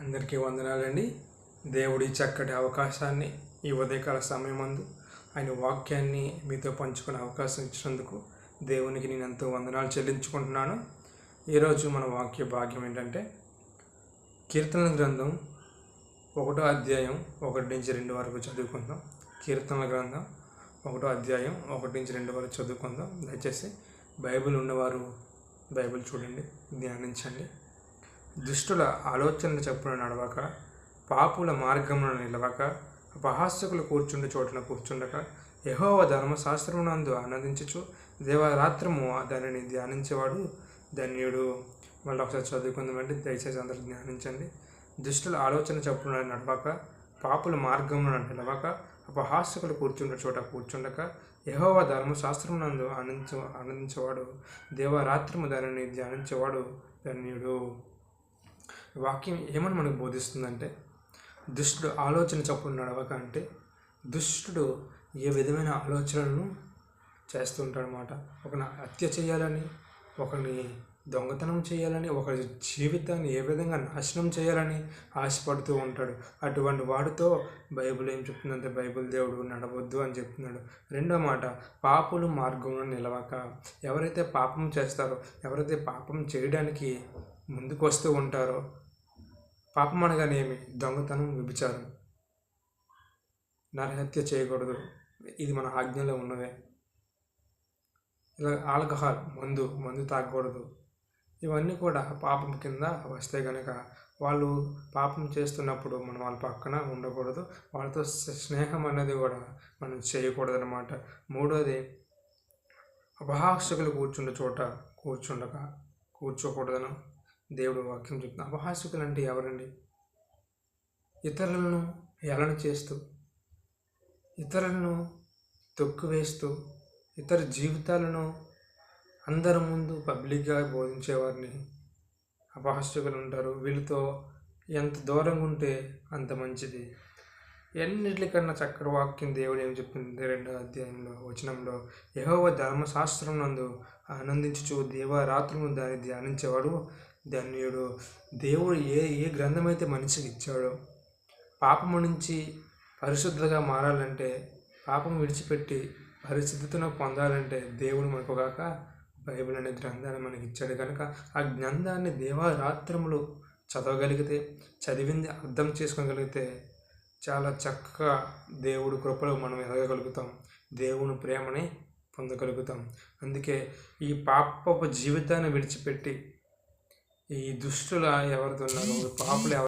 అందరికీ వందనాలండి. దేవుడి చక్కటి అవకాశాన్ని ఈ ఉదయకాల సమయమందు ఆయన వాక్యాన్ని మీతో పంచుకునే అవకాశం ఇచ్చినందుకు దేవునికి నేను ఎంతో వందనాలు చెల్లించుకుంటున్నాను. ఈరోజు మన వాక్య భాగ్యం ఏంటంటే కీర్తనల గ్రంథం ఒకటో అధ్యాయం ఒకటి నుంచి రెండు వరకు చదువుకుందాం. కీర్తనల గ్రంథం ఒకటో అధ్యాయం ఒకటి నుంచి రెండు వరకు చదువుకుందాం. దయచేసి బైబిల్ ఉన్నవారు బైబిల్ చూడండి ధ్యానించండి. దుష్టుల ఆలోచనలు చెప్పున నడవక పాపుల మార్గమున నిలవక అపహాస్యకులు కూర్చుండి చోటున కూర్చుండక యహోవ ధర్మశాస్త్రమునందు ఆనందించచ్చు దేవరాత్రము దానిని ధ్యానించేవాడు ధన్యుడు. మళ్ళీ ఒకసారి చదువుకుందామంటే దయచేసి అందరూ ధ్యానించండి. దుష్టుల ఆలోచన చెప్పున నడవక పాపుల మార్గమున నిలవక అపహాస్యకులు కూర్చుండే చోట కూర్చుండక యహోవ ధర్మశాస్త్రమునందు ఆనందించ ఆనందించేవాడు దేవరాత్రము దానిని ధ్యానించేవాడు ధన్యుడు. వాక్యం ఏమని మనకు బోధిస్తుందంటే దుష్టుడు ఆలోచన చప్పుడు నడవక అంటే దుష్టుడు ఏ విధమైన ఆలోచనలను చేస్తుంటాడనమాట ఒకరిని హత్య చేయాలని ఒకరిని దొంగతనం చేయాలని ఒకరి జీవితాన్ని ఏ విధంగా నాశనం చేయాలని ఆశపడుతూ ఉంటాడు. అటువంటి వాడితో బైబిల్ ఏం చెప్తుందంటే బైబిల్ దేవుడు నడవద్దు అని చెప్తున్నాడు. రెండో మాట పాపులు మార్గంలో నిలవక. ఎవరైతే పాపం చేస్తారో ఎవరైతే పాపం చేయడానికి ముందుకు వస్తూ ఉంటారో పాపం అనగానేమి దొంగతనం విభిచారం నరహత్య చేయకూడదు. ఇది మన ఆజ్ఞలో ఉన్నదే. ఇలా ఆల్కహాల్ మందు మందు తాగకూడదు. ఇవన్నీ కూడా పాపం కింద వస్తే కనుక వాళ్ళు పాపం చేస్తున్నప్పుడు మనం వాళ్ళ పక్కన ఉండకూడదు. వాళ్ళతో స్నేహం అనేది కూడా మనం చేయకూడదు అనమాట మూడోది అపహాసకులు కూర్చుండే చోట కూర్చుండక కూర్చోకూడదను. దేవుడు వాక్యం చెప్తున్నా. అపహాసకులు అంటే ఎవరండి? ఇతరులను హేళన చేస్తూ ఇతరులను తొక్కువేస్తూ ఇతర జీవితాలను అందరి ముందు పబ్లిక్గా బోధించేవారిని అపహాస్యకులు ఉంటారు వీళ్ళతో ఎంత దూరంగా ఉంటే అంత మంచిది. ఎన్నిటికన్నా చక్కటి వాక్యం దేవుడు ఏం చెప్తుంది రెండో అధ్యాయంలో వచనంలో యహోవ ధర్మశాస్త్రం నందు ఆనందించుచు దేవరాత్రులను దాన్ని ధ్యానించేవాడు ధన్యుడు. దేవుడు ఏ ఏ గ్రంథం అయితే మనిషికి ఇచ్చాడో పాపము నుంచి పరిశుద్ధగా మారాలంటే పాపం విడిచిపెట్టి పరిశుద్ధతను పొందాలంటే దేవుడు మనకు కాక బైబిల్ అనే గ్రంథాన్ని మనకి ఇచ్చాడు కనుక ఆ గ్రంథాన్ని దేవారాత్రములు చదవగలిగితే చదివింది అర్థం చేసుకోగలిగితే చాలా చక్కగా దేవుడు కృపలో మనం ఎదగగలుగుతాం. దేవుని ప్రేమని పొందగలుగుతాం. అందుకే ఈ పాపపు జీవితాన్ని విడిచిపెట్టి ఈ దుష్టుల ఎవరితో ఉన్నారో పాపులు ఎవరు